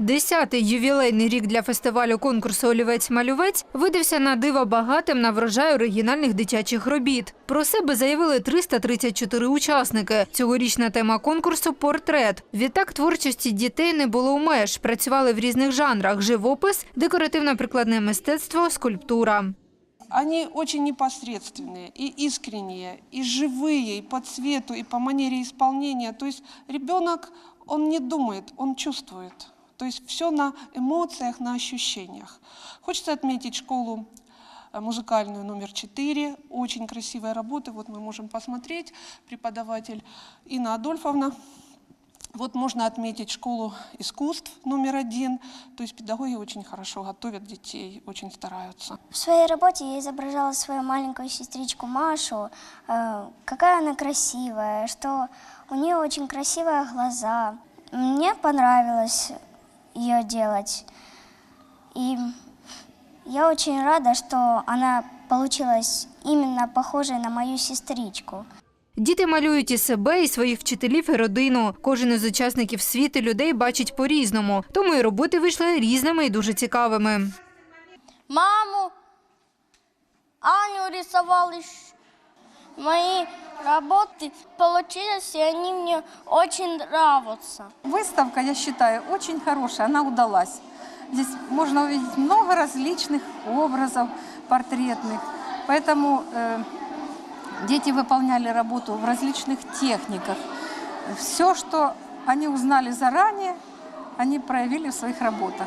Десятий ювілейний рік для фестивалю конкурсу Олівець-малювець видався на диво багатим на врожай оригінальних дитячих робіт. Про себе заявили 334 учасники. Цьогорічна тема конкурсу портрет. Відтак творчості дітей не було меж. Працювали в різних жанрах: живопис, декоративно-прикладне мистецтво, скульптура. Они очень непосредственные и искренние, и живые, и по цвету, и по манере исполнения. То есть не думает, он чувствует. То есть все на эмоциях, на ощущениях. Хочется отметить школу э, музыкальную номер 4. Очень красивая работа. Вот мы можем посмотреть. Преподаватель Инна Адольфовна. Вот можно отметить школу искусств номер один. То есть педагоги очень хорошо готовят детей, очень стараются. В своей работе я изображала свою маленькую сестричку Машу, э, какая она красивая, что у нее очень красивые глаза. Мне понравилось ее делать. И я очень рада, что она получилась именно похожей на мою сестричку. Діти малюють і себе, і своїх вчителів, і родину. Кожен із учасників світу людей бачить по-різному. Тому і роботи вийшли різними і дуже цікавими. маму, Аню рисовал. ещё. Работы получились, и они мне очень нравятся. Выставка, я считаю, очень хорошая, она удалась. Здесь можно увидеть много различных образов портретных. Поэтому э, дети выполняли работу в различных техниках. Все, что они узнали заранее, они проявили в своих работах.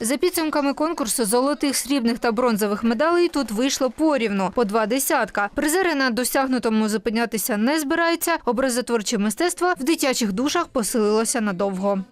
За підсумками конкурсу золотих, срібних та бронзових медалей тут вийшло порівну по два десятка. Призери на досягнутому зупинятися не збираються. Образотворче мистецтво в дитячих душах посилилося надовго.